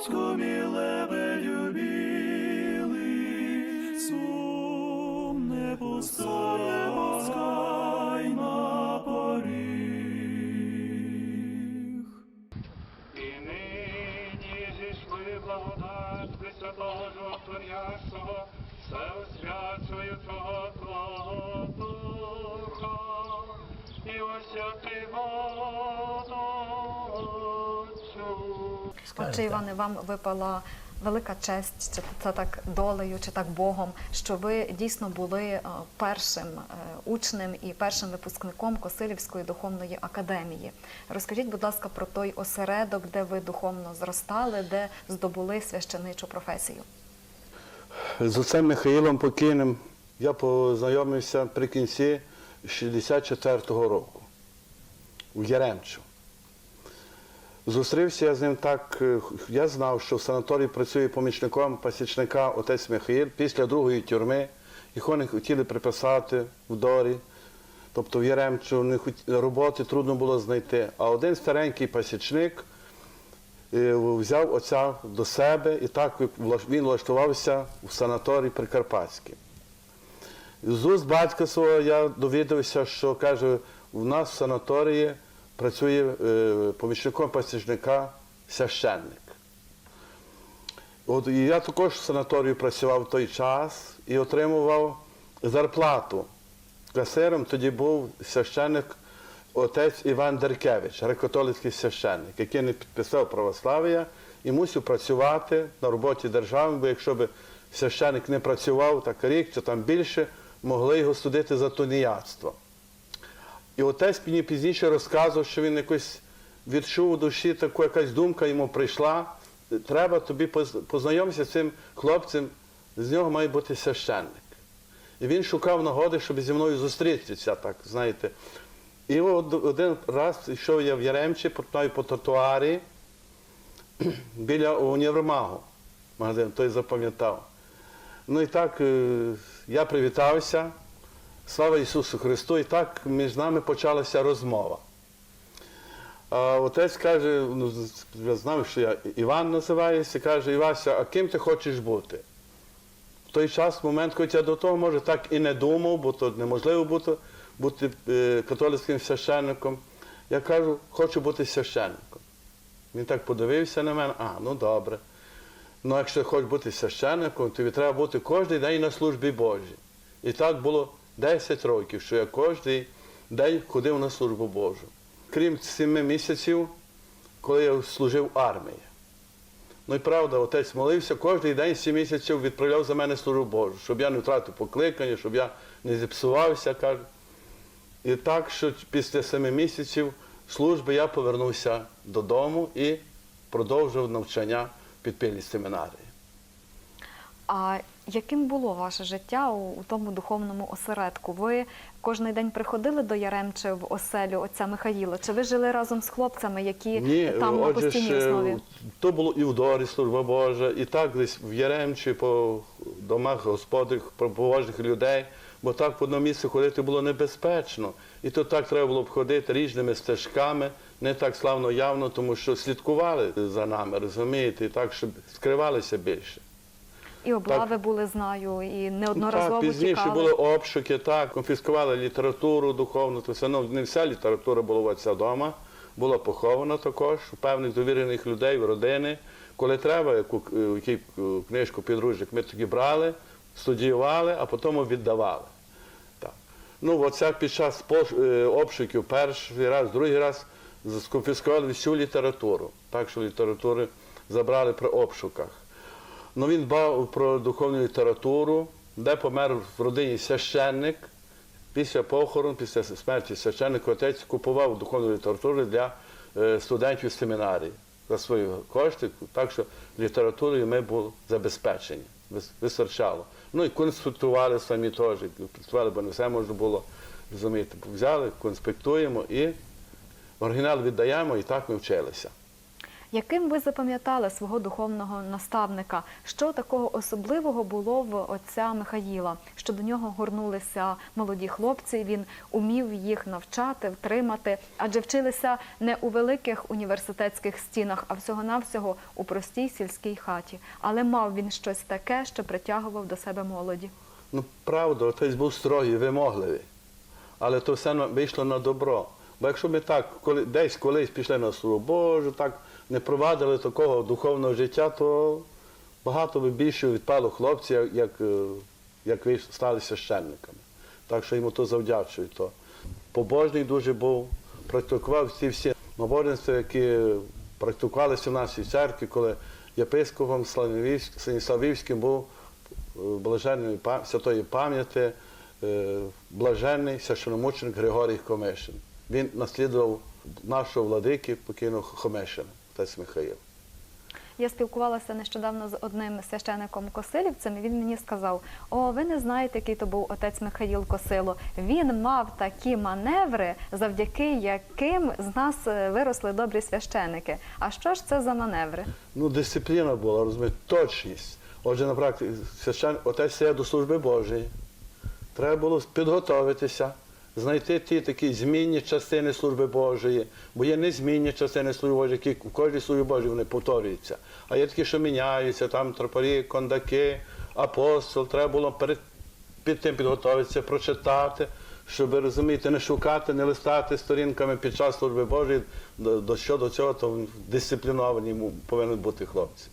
Батько мій лебедю білий, сум не пускай, Отче Іване, вам випала велика честь, чи це так долею, чи так Богом, що ви дійсно були е, першим е, учнем і першим випускником Косилівської духовної академії. Розкажіть, будь ласка, про той осередок, де ви духовно зростали, де здобули священичу професію. З отцем Михаїлом Покійним я познайомився при кінці 64-го року у Яремчу. Зустрівся я з ним так, е, я знав, що в санаторії працює помічником пасічника отець Михаїл після другої тюрми. Їх вони хотіли приписати в Дорі, тобто в Яремчу, не хот- роботи трудно було знайти. А один старенький пасічник е, взяв отця до себе і так він влаштувався в санаторій Прикарпатський. З уст батька свого я довідався, що каже, у нас в санаторії працює е, помічником пасічника священник. От і я також в санаторії працював в той час і отримував зарплату. Касиром тоді був священник отець Іван Деркевич, греко-католицький священник, який не підписав православ'я і мусив працювати на роботі держави, бо якщо б священник не працював так рік чи там більше, могли його судити за тунеядство. І отець мені пізніше розказував, що він якось відчув у душі таку якась думка йому прийшла. Треба тобі поз- познайомитися з цим хлопцем, з нього має бути священник. І він шукав нагоди, щоб зі мною зустрітися, так, знаєте. І один раз йшов я в Яремчі, по, по тротуарі біля універмагу. Магазин, той запам'ятав. Ну і так е, я привітався. Слава Ісусу Христу! І так між нами почалася розмова. А отець каже, ну, я знав, що я Іван називаюся, каже, Івася, а ким ти хочеш бути? В той час, в момент, хоч я до того, може, так і не думав, бо то неможливо бути, бути е, католицьким священником. Я кажу, хочу бути священником. Він так подивився на мене, а, ну добре. Ну, якщо хочеш бути священником, тобі треба бути кожен день на службі Божій. І так було 10 років, що я кожен день ходив на службу Божу. Крім 7 місяців, коли я служив в армії. Ну і правда, отець молився, кожен день 7 місяців відправляв за мене службу Божу, щоб я не втратив покликання, щоб я не зіпсувався, каже. І так, що після 7 місяців служби я повернувся додому і продовжив навчання підпільній семінарії. А яким було ваше життя у, у тому духовному осередку? Ви кожен день приходили до Яремче в оселю отця Михаїла? Чи ви жили разом з хлопцями, які Ні, там на постійній е, основі? то було і в Дорі служба Божа, і так десь в Яремчі, по домах господарів, побожних людей, бо так по одному місці ходити було небезпечно. І то так треба було б ходити різними стежками, не так славно явно, тому що слідкували за нами, розумієте, і так, щоб скривалися більше. І облави були, знаю, і неодноразово так, пізніше тікали. були обшуки, так, конфіскували літературу духовну, то все, ну, не вся література була у отця вдома, була похована також у певних довірених людей, в родини. Коли треба, яку е, яку е, книжку підручник ми тоді брали, студіювали, а потім віддавали. Так. Ну, оце під час е, обшуків перший раз, другий раз сконфіскували всю літературу. Так що літератури забрали при обшуках. Ну, він дбав про духовну літературу, де помер в родині священник. Після похорону, після смерті священника, отець купував духовну літературу для е, студентів семінарії за свої кошти, так що літературою ми були забезпечені, вис- вистачало. Ну і конспектували самі теж, конспектували, бо не все можна було розуміти. Взяли, конспектуємо і оригінал віддаємо, і так ми вчилися. Яким ви запам'ятали свого духовного наставника? Що такого особливого було в отця Михаїла? Що до нього горнулися молоді хлопці? Він умів їх навчати, втримати, адже вчилися не у великих університетських стінах, а всього-навсього у простій сільській хаті. Але мав він щось таке, що притягував до себе молоді. Ну, правда, отець був строгий, вимогливий. Але то все вийшло на добро. Бо якщо ми так коли, десь колись пішли на службу Божу, так не провадили такого духовного життя, то багато би більше відпало хлопців, як, е, як ви стали священниками. Так що йому то завдячую. То. Побожний дуже був, практикував всі всі наборництва, які практикувалися в нашій церкві, коли єпископом Славівськ- Станіславівським був е, блаженної святої пам'яті е, блаженний священомученик Григорій Комишин. Він наслідував нашого владики покійного Хомишина, отець Михаїл. Я спілкувалася нещодавно з одним священником Косилівцем, і він мені сказав: О, ви не знаєте, який то був отець Михаїл Косило. Він мав такі маневри, завдяки яким з нас е, виросли добрі священики. А що ж це за маневри? Ну, дисципліна була, розумієте, точність. Отже, на практиці, священ... отець є до служби Божої. Треба було підготуватися, знайти ті такі змінні частини служби Божої, бо є незмінні частини служби Божої, які в кожній службі Божій вони повторюються. А є такі, що міняються, там тропарі, кондаки, апостол. Треба було перед під тим підготуватися, прочитати, щоб розумієте, не шукати, не листати сторінками під час служби Божої. До, до щодо цього, то дисципліновані повинні бути хлопці.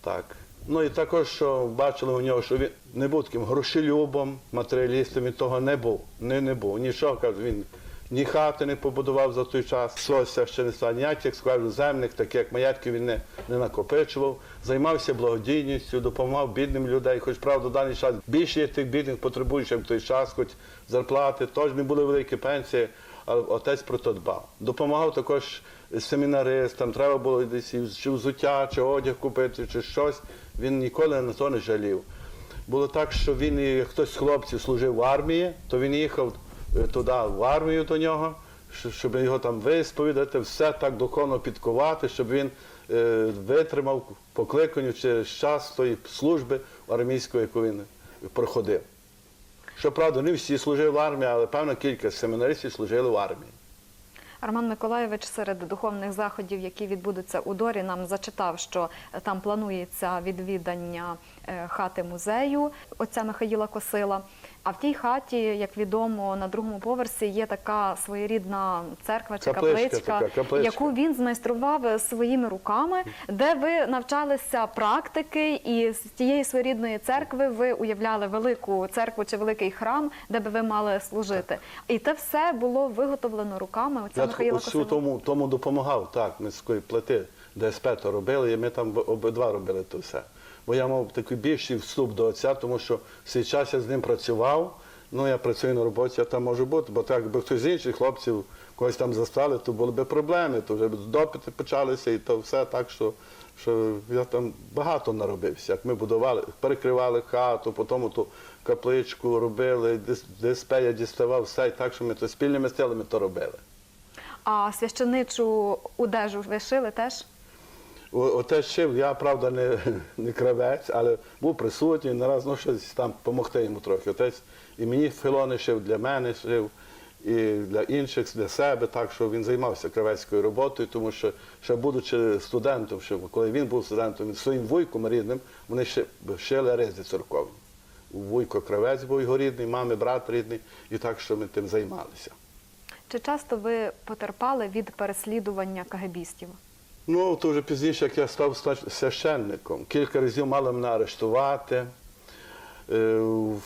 Так. Ну і також, що бачили у нього, що він не був таким грошелюбом, матеріалістом, він того не був. Не, не був. Нічого, каже, він ні хати не побудував за той час, свого священства, ніяких, скажу, земних, таких як маєтків він не, не накопичував, займався благодійністю, допомагав бідним людей, хоч правда, в даний час більше є тих бідних потребуючих в той час, хоч зарплати, теж не були великі пенсії, але отець про то дбав. Допомагав також семінаристам, треба було десь чи взуття, чи одяг купити, чи щось. Він ніколи на то не жалів. Було так, що він, як хтось з хлопців служив в армії, то він їхав е, туди, в армію до нього, щоб його там висповідати, все так духовно підкувати, щоб він е, витримав покликанню через час тої служби армійської, яку він проходив. Щоправда, не всі служили в армії, але певна кількість семінаристів служили в армії. Роман Миколаєвич серед духовних заходів, які відбудуться у Дорі, нам зачитав, що там планується відвідання е, хати музею отця Михаїла Косила. А в тій хаті, як відомо, на другому поверсі є така своєрідна церква чи Капличка капличка, така, капличка. яку він змайстрував своїми руками, де ви навчалися практики, і з тієї своєрідної церкви ви уявляли велику церкву чи великий храм, де би ви мали служити. І те все було виготовлено руками отця Я Михаїла усю тому, тому допомагав, так, ми з плити ДСП то робили, і ми там обидва робили то все. Бо я мав такий більший вступ до отця, тому що свій час я з ним працював. Ну, я працюю на роботі, я там можу бути, бо так, якби хтось з інших хлопців когось там застали, то були б проблеми, то вже б допити почалися і то все так, що, що я там багато наробився. Як ми будували, перекривали хату, потім ту капличку робили, ДСП я діставав, все і так, що ми то спільними силами то робили. А священичу одежу ви шили теж? Отець шив, я правда не, не кравець, але був присутній, нараз ну, щось там допомогти йому трохи. Отець і мені філони шив, для мене шив, і для інших, для себе, так що він займався кравецькою роботою, тому що ще будучи студентом, ще, коли він був студентом, він своїм вуйком рідним, вони шили ризи церковні. Вуйко кравець був його рідний, мами, брат рідний, і так що ми тим займалися. Чи часто ви потерпали від переслідування кагебістів? Ну, то вже пізніше, як я став священником, кілька разів мали мене арештувати. Е, В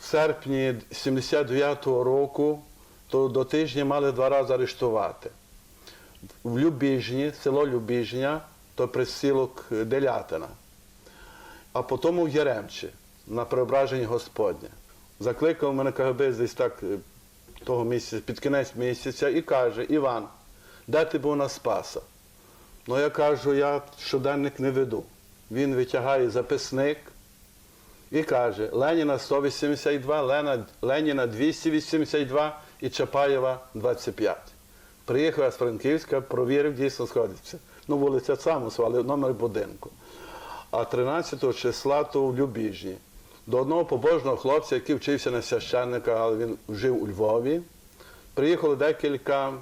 серпні 79-го року то до тижня мали два рази арештувати. В Любіжні, село Любіжня, то присілок Делятина, а потім у Яремчі на преображенні Господнє. Закликав мене КГБ десь так е, того місяця, під кінець місяця і каже, Іван, де ти був на Спаса? Ну я кажу, я щоденник не веду. Він витягає записник і каже, Леніна 182, Лена, Леніна 282 і Чапаєва 25. Приїхав я з Франківська, провірив, дійсно сходиться. Ну, вулиця Самусова, але номер будинку. А 13 числа то в Любіжні. До одного побожного хлопця, який вчився на священника, але він жив у Львові. Приїхало декілька,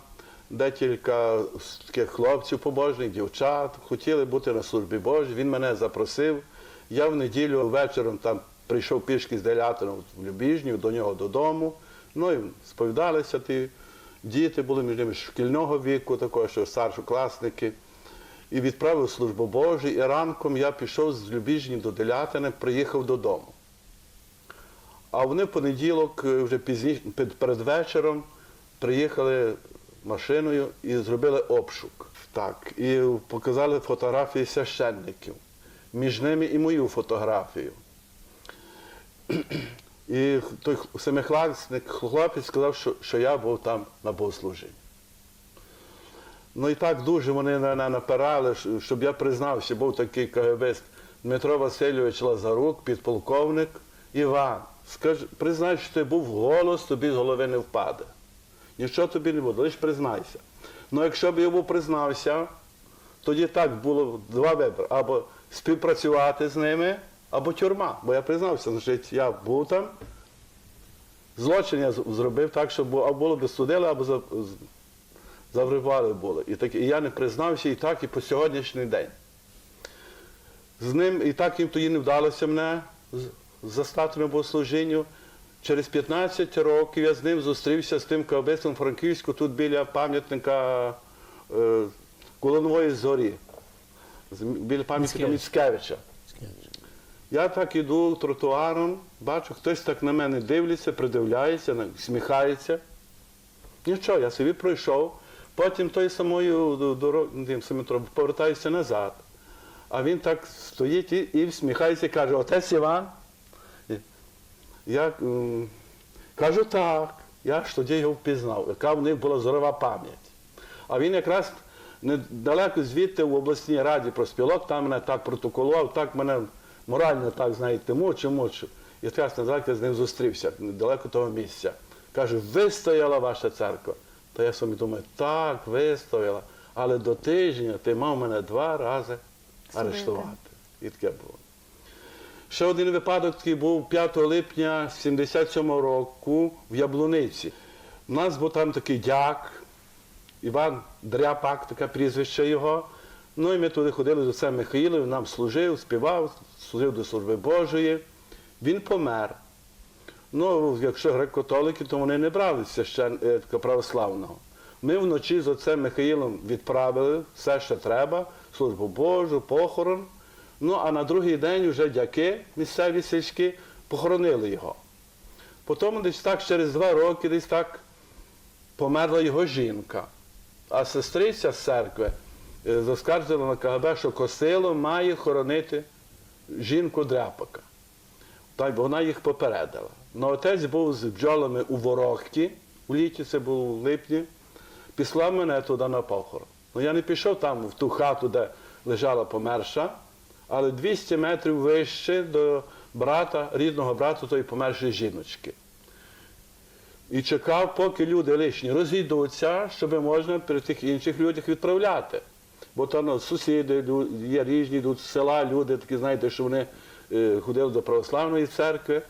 декілька таких хлопців побожних, дівчат, хотіли бути на службі Божій. Він мене запросив. Я в неділю вечором там прийшов пішки з Делятином в Любіжню, до нього додому. Ну і сповідалися ті діти, були між ними шкільного віку, також що старшокласники. І відправив службу Божу. І ранком я пішов з Любіжні до Делятини, приїхав додому. А вони в понеділок, е, вже пізніше, перед вечором, приїхали машиною і зробили обшук. Так, і показали фотографії священників. Між ними і мою фотографію. І той семикласник хлопець сказав, що, що я був там на богослужінні. Ну і так дуже вони мене напирали, щоб я признався, був такий КГБист Дмитро Васильович Лазарук, підполковник. Іван, скажи, признай, що ти був голос, тобі з голови не впаде. Нічого тобі не буде, лише признайся. Ну якщо б був признався, тоді так було два вибори. Або співпрацювати з ними, або тюрма. Бо я признався, значить, я був там, злочин я зробив так, щоб бу- або було б судили, або за- завривали було. І, так, і я не признався і так, і по сьогоднішній день. З ним і так їм тоді не вдалося мене застати на богослужінню. Через 15 років я з ним зустрівся з тим кабистом Франківську тут біля пам'ятника е, Колонової зорі, біля пам'ятника Міцкевича. Я так іду тротуаром, бачу, хтось так на мене дивиться, придивляється, сміхається. Нічого, я собі пройшов, потім той самою дорогою повертаюся назад. А він так стоїть і, і всміхається і каже, отець Іван. Я кажу так, я ж тоді його впізнав, яка в них була зорова пам'ять. А він якраз недалеко звідти в обласній раді проспілок, там мене так протоколував, так мене морально так, знаєте, мучив, мучив. І якраз недалеко з ним зустрівся, недалеко того місця. Каже, вистояла ваша церква. Та я собі думаю, так, вистояла. Але до тижня ти мав мене два рази арештувати. І таке було. Ще один випадок такий був 5 липня 77 року в Яблуниці. У нас був там такий дяк, Іван Дряпак, таке прізвище його. Ну і ми туди ходили до отцем Михаїлом, нам служив, співав, служив до служби Божої. Він помер. Ну, якщо греко-католики, то вони не брали священника православного. Ми вночі з отцем Михаїлом відправили все, що треба, службу Божу, похорон. Ну, а на другий день вже дяки, місцеві сільські, похоронили його. Потім десь так через два роки, десь так померла його жінка. А сестриця з церкви е, заскаржила на КГБ, що косило має хоронити жінку дряпака. Так, вона їх попередила. Ну, отець був з бджолами у Ворохті, у літі це було в липні, післав мене туди на похорон. Ну, я не пішов там в ту хату, де лежала померша, але 200 метрів вище до брата, рідного брата тої помершої жіночки. І чекав, поки люди лишні розійдуться, щоб можна при тих інших людях відправляти. Бо то ну, сусіди, є різні тут з села люди, такі, знаєте, що вони е, ходили до православної церкви.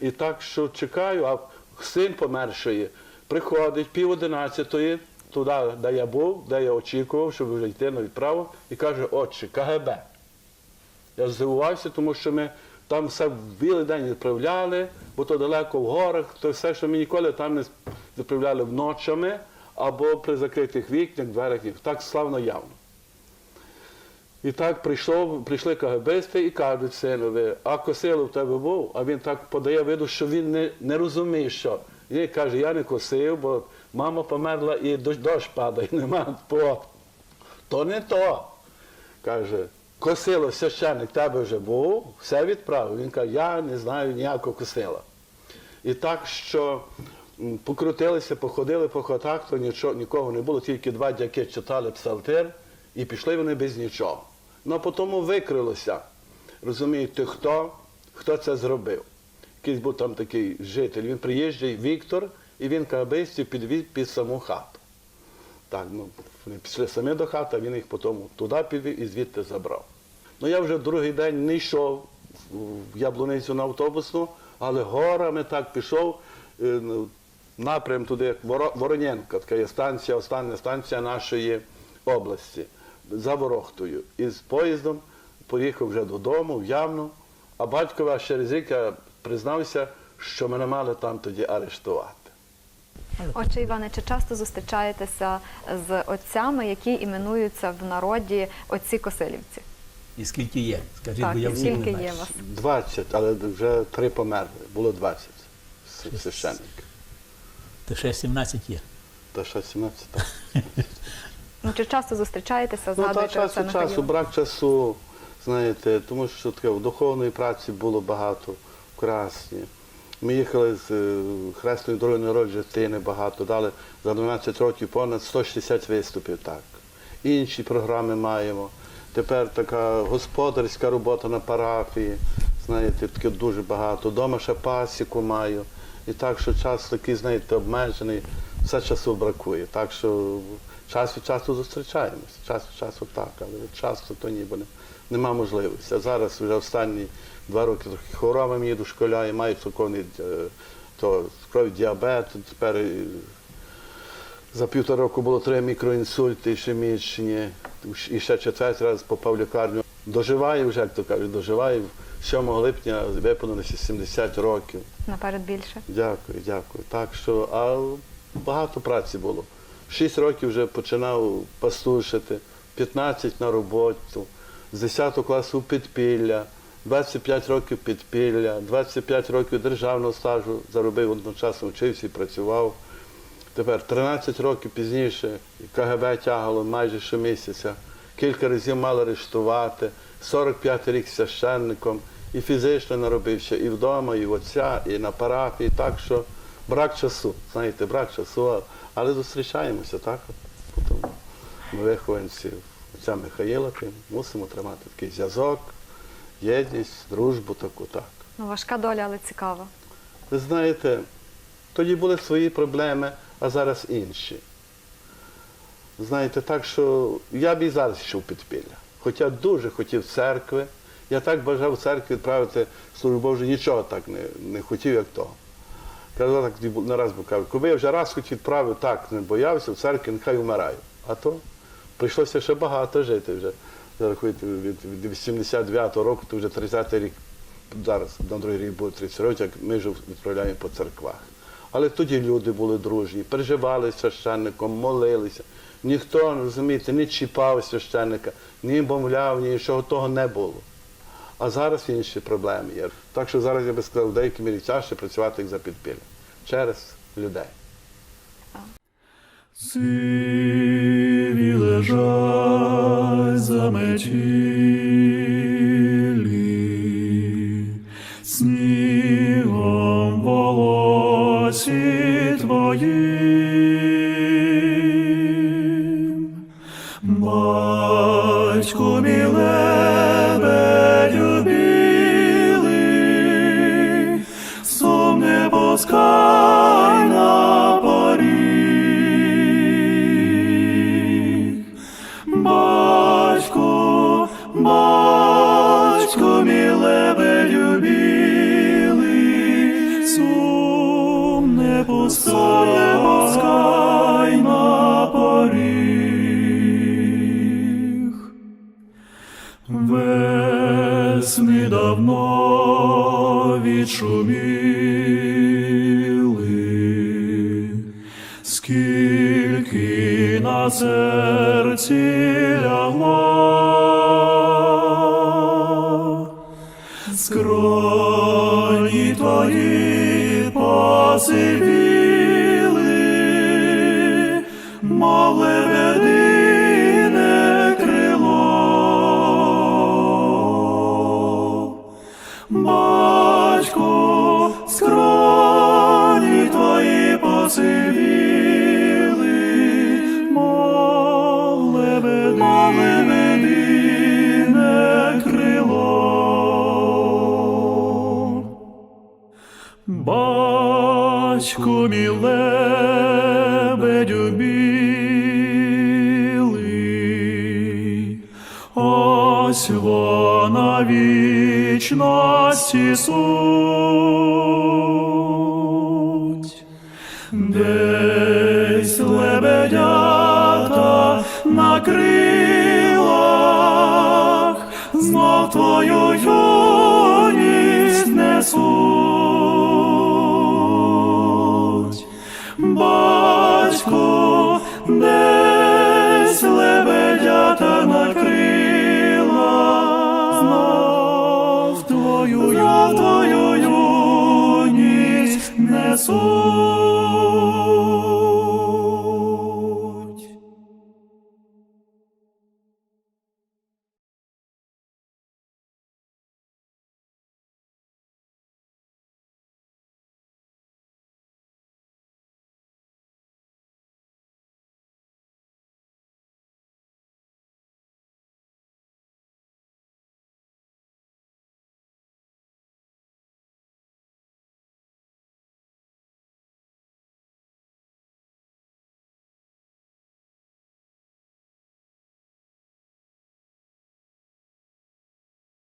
І так, що чекаю, а син помершої приходить пів одинадцятої, туди, де я був, де я очікував, щоб вже йти на відправу, і каже, отче, КГБ. Я здивувався, тому що ми там все білий день відправляли, бо то далеко в горах, то все, що ми ніколи там не відправляли вночами або при закритих вікнах, дверях, так славно явно. І так прийшов, прийшли КГБисти і кажуть синові, а косило в тебе був, а він так подає виду, що він не, не розуміє, що. Він каже, я не косив, бо мама померла і дощ, дощ падає, нема. То не то. Каже, косило священник тебе вже був, все відправив. Він каже, я не знаю ніякого косила. І так, що покрутилися, походили по хатах, то нічого, нікого не було, тільки два дяки читали псалтир і пішли вони без нічого. Ну а потім викрилося. Розумієте, хто, хто це зробив. Якийсь був там такий житель, він приїжджий Віктор, і він кабистів підвів під саму хату. Так, ну, вони пішли самі до хати, він їх потім туди підвів і звідти забрав. Ну я вже другий день не йшов в Яблуницю на автобусну, але горами так пішов е, ну, напрям туди, Вороненка, така є станція, остання станція нашої області, за Ворохтою. І з поїздом поїхав вже додому, в Явну, а батько через рік признався, що мене мали там тоді арештувати. Отче Іване, чи часто зустрічаєтеся з отцями, які іменуються в народі отці Косилівці? І скільки є? Скажіть, Так, бо я і всіх не скільки знаю. вас? 20, але вже три померли, було 20 с- священників. Та ще 17 є. Та ще 17 так. Ну чи часто зустрічаєтеся, Ну, та згадуєте час від часу, брак часу, знаєте, тому що таке, в духовної праці було багато в Красні. Ми їхали з е, Хресної дороги народження багато, дали за 12 років понад 160 виступів так. Інші програми маємо. Тепер така господарська робота на парафії, знаєте, таке дуже багато. Дома ще пасіку маю. І так, що час такий, знаєте, обмежений, все часу бракує. Так що час від часу зустрічаємося, час від часу так, але часу то ніби не, нема можливості. А зараз вже останні два роки трохи хворобами їду школяю, маю цукровий е, то, цукровий діабет, тепер за півтора року було три мікроінсульти ішемічні, і ще четвертий раз попав в лікарню. Доживаю вже, як то кажуть, доживаю. 7 липня виповнилося 70 років. Наперед більше. Дякую, дякую. Так що, а багато праці було. Шість років вже починав пастушити, 15 на роботу, з 10 класу підпілля, 25 років підпілля, 25 років державного стажу заробив одночасно, вчився і працював. Тепер 13 років пізніше КГБ тягало майже щомісяця. Кілька разів мали арештувати, 45 рік священником, і фізично наробився і вдома, і в отця, і на парафії. Так що брак часу, знаєте, брак часу, але зустрічаємося, так? от. Тому ми вихованці отця Михаїла, мусимо тримати такий зв'язок, єдність, дружбу таку, так. Ну, важка доля, але цікава. Ви знаєте, тоді були свої проблеми, а зараз інші. Знаєте, так що я б і зараз йшов підпілля. Хоча дуже хотів церкви. Я так бажав церкві відправити службу Божу, нічого так не, не хотів, як того. Казав так не раз був кажу, коли я вже раз хоч відправив, так не боявся, в церкві нехай вмираю. А то прийшлося ще багато жити вже. Зарахуйте, від 89-го року, то вже 30-й рік, зараз на другий рік буде 30 років, як ми вже відправляємо по церквах. Але тоді люди були дружні, переживали священником, молилися. Ніхто, розумієте, не чіпав священника, ні мовляв, нічого того не було. А зараз інші проблеми є. Так що зараз я би сказав, в деякій мірі тяжче працювати як за підпілля через людей. Сиві лежать заметілі, волосі твоїм. Скроні твої посивіли, мов лебедине Дядьку мій лебедю ось вона вічності суть, десь лебедята на крилах, знов твою юність несуть. Знов